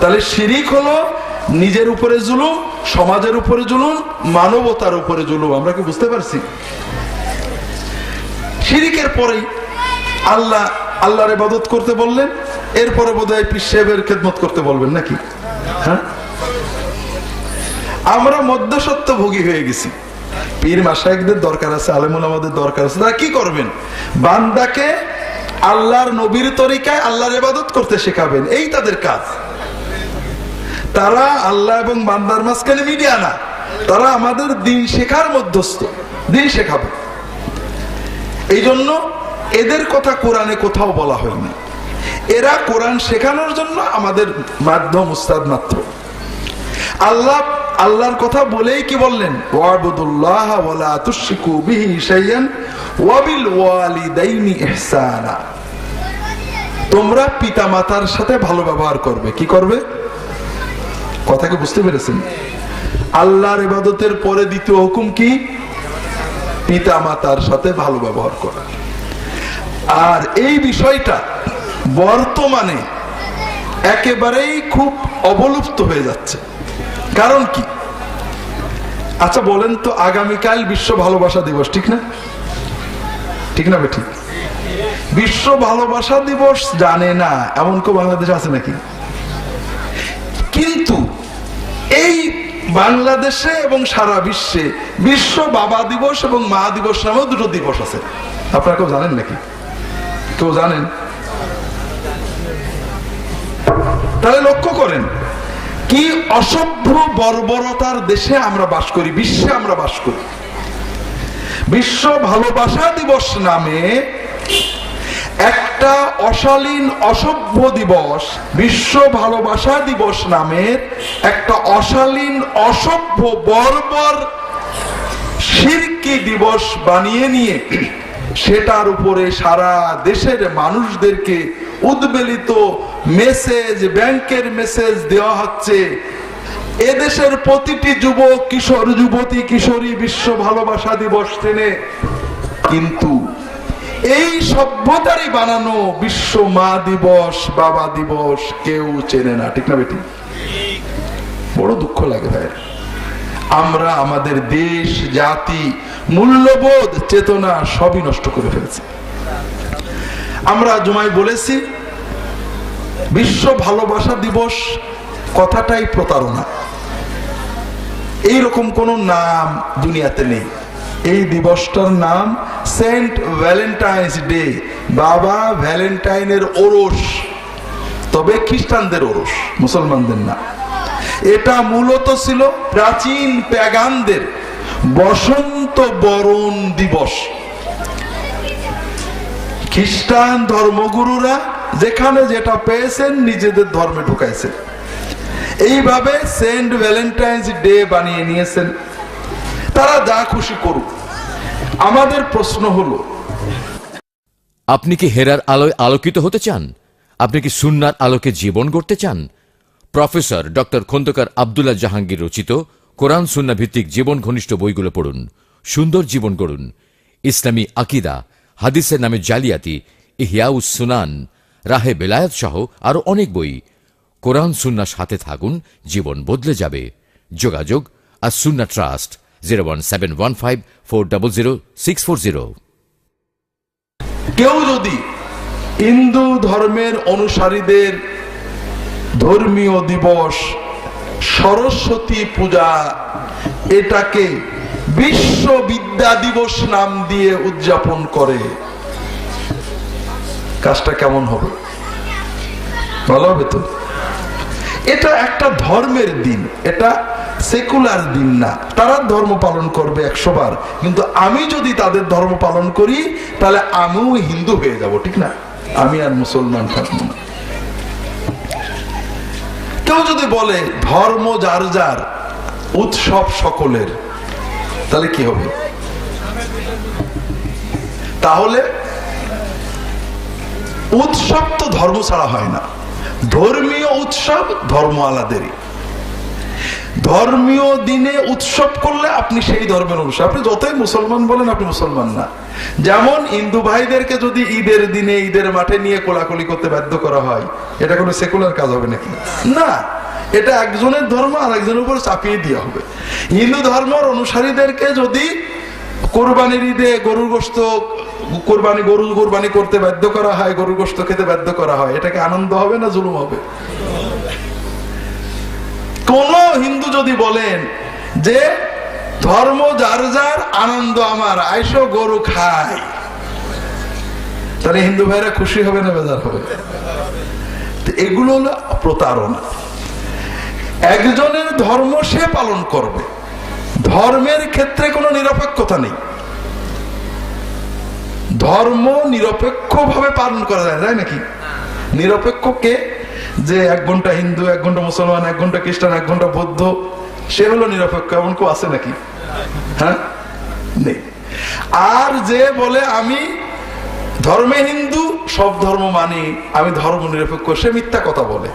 তাহলে শিরিক হলো নিজের উপরে জুলুম, সমাজের উপরে জুলুম, মানবতার উপরে জুলুম। আমরা কি বুঝতে পারছি? শিরিকের পরেই আল্লাহ আল্লাহর ইবাদত করতে বললেন, এরপরে বোধ হয় পীর সাহেবের খেদমত করতে বলবেন নাকি? হ্যাঁ? আমরা মধ্যসত্ত্ব ভোগী হয়ে গেছি। পীর মাসায়কদের দরকার আছে, আলেমুল আমাদের দরকার আছে। তারা কি করবেন? বান্দাকে আল্লাহর নবীর তরিকায় আল্লাহর ইবাদত করতে শেখাবেন। এই তাদের কাজ। তারা আল্লাহ এবং বান্দার মাঝখানে মিডিয়া না। তারা আমাদের দিন শেখার মধ্যস্থ। দিন শেখাবে। এই জন্য এদের কথা কোরআনে কোথাও বলা হয়নি। এরা কোরআন শেখানোর জন্য আমাদের মাধ্যম উস্তাদ মাত্র। আল্লাহ, আল্লাহর কথা বলেই কি বললেন? তোমরা পিতামাতার সাথে ভালো ব্যবহার করবে। কি করবে? কথাকে বুঝতে পেরেছেন? আল্লাহর ইবাদতের পরে দ্বিতীয় হুকুম কি? পিতা মাতার সাথে ভালো ব্যবহার করা। আর এই বিষয়টা বর্তমানে একেবারেই খুব অবলুপ্ত হয়ে যাচ্ছে। কারণ কি? আচ্ছা বলেন তো আগামীকাল বিশ্ব ভালোবাসা দিবস, ঠিক না? ঠিক না, বেঠিক? বিশ্ব ভালোবাসা দিবস জানে না, এমন কেউ বাংলাদেশ আছে নাকি? কিন্তু বাংলাদেশে এবং সারা বিশ্বে বিশ্ব বাবা দিবস এবং মা দিবস নামেও দুটো দিবস আছে। আপনারা কেউ জানেন নাকি? কেউ জানেন? তাহলে লক্ষ্য করেন, কি অসভ্য বর্বরতার দেশে আমরা বাস করি, বিশ্বে আমরা বাস করি। বিশ্ব ভালোবাসা দিবস নামে একটা অশালীন অসভ্য দিবস, বিশ্ব ভালোবাসা দিবস নামের একটা অশালীন অসভ্য বর্বর শিরকি দিবস বানিয়ে নিয়ে সেটার উপরে সারা দেশের মানুষদেরকে উদ্বেলিত মেসেজ ব্যাংকের মেসেজ দেওয়া হচ্ছে। এদেশের প্রতিটি যুবক, কিশোর, যুবতী, কিশোরী বিশ্ব ভালোবাসা দিবস টেনে, কিন্তু এই সভ্যতারই বানানো বিশ্ব মা দিবস, বাবা দিবস, কেউ চেনে না, ঠিক না বেটি? বড় দুঃখ লাগে ভাই আমরা আমাদের দেশ, জাতি, মূল্যবোধ, চেতনা সবই নষ্ট করে ফেলছি। আমরা জুমাই বলেছি, বিশ্ব ভালোবাসা দিবস কথাটাই প্রতারণা। এইরকম কোন নাম দুনিয়াতে নেই। এই দিবসটার নাম সেন্ট ভ্যালেন্টাইন্স ডে, বাবা ভ্যালেন্টাইনের ওরস। তবে খ্রিস্টানদের ওরস, মুসলমানদের না। এটা মূলত ছিল প্রাচীন প্যাগানদের বসন্ত বরণ দিবস। খ্রিস্টান ধর্মগুরুরা যেখানে যেটা পেয়েছেন নিজেদের ধর্মে ঢুকাইছেন। এইভাবে সেন্ট ভ্যালেন্টাইন্স ডে বানিয়ে নিয়েছেন। তারা যা খুশি করুক। আমাদের প্রশ্ন হলো, আপনি কি হেরার আলোয় আলোকিত হতে চান? আপনি কি সুন্নার আলোকে জীবন গড়তে চান? প্রফেসর ডক্টর খন্দকার আবদুল্লাহ জাহাঙ্গীর রচিত কোরআন সুন্না ভিত্তিক জীবন ঘনিষ্ঠ বইগুলো পড়ুন, সুন্দর জীবন গড়ুন। ইসলামী আকিদা, হাদিসের নামে জালিয়াতি, ইহিয়াউস সুনান, রাহে বেলায়াত সহ আরও অনেক বই। কোরআন সুন্নার সাথে থাকুন, জীবন বদলে যাবে। যোগাযোগ আর সুন্না trust zero one seven one five four double zero six four zero কেউ যদি হিন্দু ধর্মের অনুসারীদের ধর্মীয় দিবস, সরস্বতী পূজা, এটাকে বিশ্ব বিদ্যা দিবস নাম দিয়ে উদযাপন করে, কাজটা কেমন হবে? ভালো হবে তো? এটা একটা ধর্মের দিন, এটা সেকুলার দিন না। তারা ধর্ম পালন করবে একশো বার কিন্তু আমি যদি তাদের ধর্ম পালন করি, তাহলে আমিও হিন্দু হয়ে যাব, ঠিক না? আমি আর মুসলমান থাকব না। কেউ যদি বলে, ধর্ম যার যার, উৎসব সকলের তাহলে কি হবে? তাহলে উৎসব তো ধর্ম ছাড়া হয় না। ধর্মীয় উৎসব ধর্ম আলাদেরই। ধর্মীয় দিনে উৎসব করলে আপনি সেই ধর্মের অনুসার। আপনি যতই মুসলমান বলেন, আপনি মুসলমান না। যেমন হিন্দু ভাইদেরকে যদি ঈদের দিনে, ঈদের মাঠে নিয়ে কোলাকুলি করতে বাধ্য করা হয়, এটা কোনো সেকুলার কাজ হবে নাকি? না। এটা একজনের ধর্ম আর একজনের উপর চাপিয়ে দেওয়া হবে। হিন্দু ধর্মের অনুসারীদেরকে যদি কোরবানির ঈদে গরুর গোস্ত কোরবানি গরু কোরবানি করতে বাধ্য করা হয়, গরুর গোস্ত খেতে বাধ্য করা হয়, এটাকে আনন্দ হবে না জুলুম হবে? কোন হিন্দু যদি বলেন যে, ধর্ম যার যার, আনন্দ আমার, আইসো গরু খায় তাহলে হিন্দু ভাইরা খুশি হবে না বেজার হবে? এগুলো হলো প্রতারণা। একজনের ধর্ম সে পালন করবে। ধর্মের ক্ষেত্রে কোনো নিরপেক্ষতা নেই। ধর্ম নিরপেক্ষ ভাবে পালন করা যায়, তাই নাকি? নিরপেক্ষ কে? যে এক ঘণ্টা হিন্দু, এক ঘণ্টা মুসলমান, এক ঘণ্টা খ্রিস্টান, এক ঘণ্টা বৌদ্ধ, সে হলো নিরপেক্ষ। এমন কেউ আছে নাকি? হ্যাঁ? নেই। আর যে বলে আমি ধর্মে হিন্দু, সব ধর্ম মানি, আমি ধর্ম নিরপেক্ষ, সে মিথ্যা কথা বলে।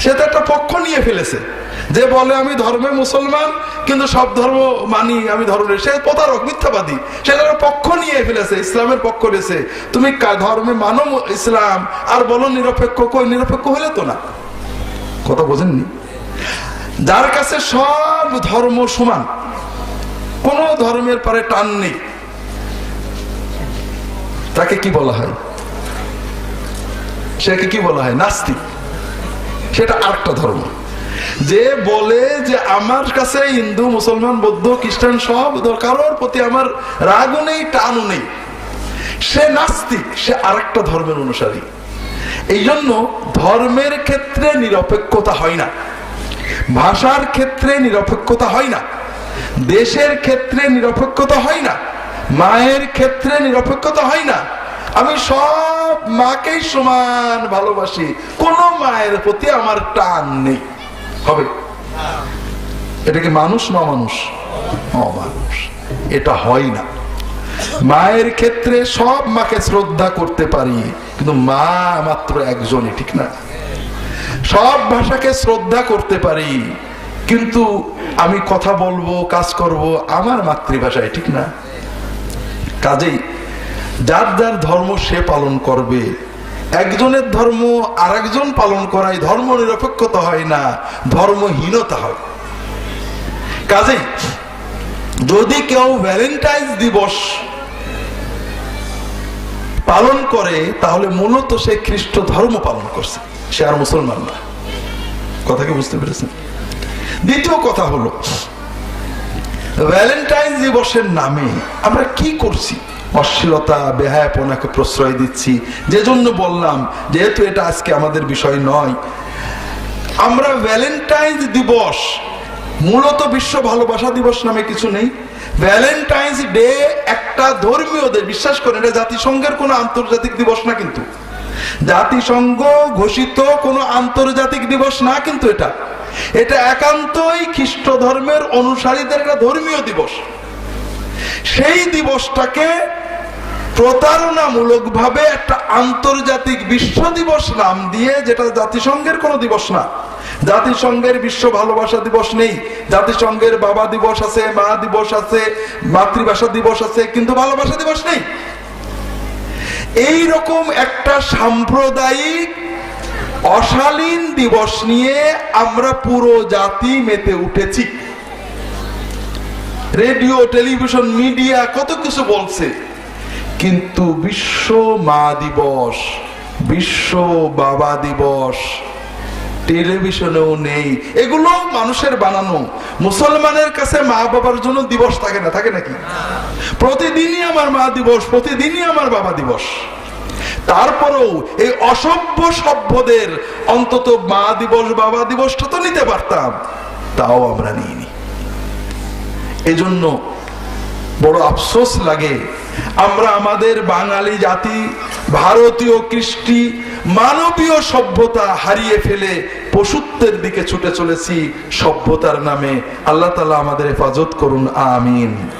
সে তো একটা পক্ষ নিয়ে ফেলেছে। যে বলে আমি ধর্মে মুসলমান, কিন্তু সব ধর্ম মানি আমি ধর্ম। সে প্রতারক, মিথ্যাবাদী। সে একটা পক্ষ নিয়ে ফেলেছে, ইসলামের পক্ষ রয়েছে তুমি ধর্মে মানো ইসলাম, আর বলো নিরপেক্ষ কই? নিরপেক্ষ হলে তো না। কথা বোঝেননি? যার কাছে সব ধর্ম সমান, কোন ধর্মের পরে টান নেই। তাকে কি বলা হয়? সেকে কি বলা হয়? নাস্তিক। সেটা আরেকটা ধর্ম। যে বলে যে আমার কাছে হিন্দু, মুসলমান, বৌদ্ধ, খ্রিস্টান সব কারোর প্রতি আমার রাগও নেই, টানও নেই। সে নাস্তিক, সে আরেকটা ধর্মের অনুসারী। এই জন্য ধর্মের ক্ষেত্রে নিরপেক্ষতা হয় না। ভাষার ক্ষেত্রে নিরপেক্ষতা হয় না। দেশের ক্ষেত্রে নিরপেক্ষতা হয় না। মায়ের ক্ষেত্রে নিরপেক্ষতা হয় না। আমি সব মাকেই সমান ভালোবাসি। কোন মায়ের প্রতি আমার টান নেই। হবে এটা কি মানুষ না মানুষ অমানুষ। এটা হয় না। মায়ের ক্ষেত্রে সব মাকে শ্রদ্ধা করতে পারি, কিন্তু মা মাত্র একজনই, ঠিক না? সব ভাষাকে শ্রদ্ধা করতে পারি, কিন্তু আমি কথা বলব, কাজ করব, আমার মাতৃভাষায়, ঠিক না? কাজেই যার যার ধর্ম সে পালন করবে। একজনের ধর্ম আর একজন পালন করায় ধর্ম নিরপেক্ষতা হয় না, ধর্মহীনতা হয়। কাজেই যদি কেউ ভ্যালেন্টাইন্স দিবস পালন করে, তাহলে মূলত সে খ্রিস্ট ধর্ম পালন করছে। সে আর মুসলমান না। কথা কি বুঝতে পেরেছেন? দ্বিতীয় কথা হলো ভ্যালেন্টাইন দিবসের নামে আমরা কি করছি? অশ্লীলতা বেহায়াপনাকে প্রশ্রয় দিচ্ছি। যে জন্য বললাম, যেহেতু এটা আজকে আমাদের বিষয় নয়, আমরা ভ্যালেন্টাইন্স দিবস, মূলত বিশ্ব ভালোবাসা দিবস নামে কিছু নেই। ভ্যালেন্টাইন্স ডে একটা ধর্মীয় দে বিশ্বাস করেন, এটা জাতিসংঘের কোনো আন্তর্জাতিক দিবস না কিন্তু। জাতিসংঘ ঘোষিত কোনো আন্তর্জাতিক দিবস না কিন্তু এটা। এটা একান্তই খ্রিস্ট ধর্মের অনুসারীদের একটা ধর্মীয় দিবস। সেই দিবসটাকে প্রতারণামূলক ভাবে একটা আন্তর্জাতিক বিশ্ব দিবস নাম দিয়ে, যেটা জাতিসংঘের কোনো দিবস না। জাতিসংঘের বিশ্ব ভালোবাসা দিবস নেই। জাতিসংঘের বাবা দিবস আছে, মা দিবস আছে, মাতৃভাষা দিবস আছে, কিন্তু ভালোবাসা দিবস নেই। এই রকম একটা সাম্প্রদায়িক, অশালীন দিবস নিয়ে আমরা পুরো জাতি মেতে উঠেছি। রেডিও, টেলিভিশন, মিডিয়া, কত কিছু বলছে। কিন্তু বিশ্ব মা দিবস, বিশ্ব বাবা দিবস টেলিভিশনেও নেই। এগুলো মানুষের বানানো। মুসলমানের কাছে মা বাবার জন্য দিবস থাকে না, থাকে নাকি? প্রতিদিনই আমার মা দিবস, প্রতিদিনই আমার বাবা দিবস। তারপরেও এই অসভ্য সভ্যদের অন্তত মা দিবস, বাবা দিবসটা তো নিতে পারতাম, তাও আমরা নিইনি। এজন্য বড় আফসোস লাগে আমরা আমাদের বাঙালি জাতি, ভারতীয় কৃষ্টি, মানবীয় সভ্যতা হারিয়ে ফেলে পশুত্বের দিকে ছুটে চলেছি সভ্যতার নামে। আল্লাহ তালা আমাদের হেফাজত করুন, আমিন।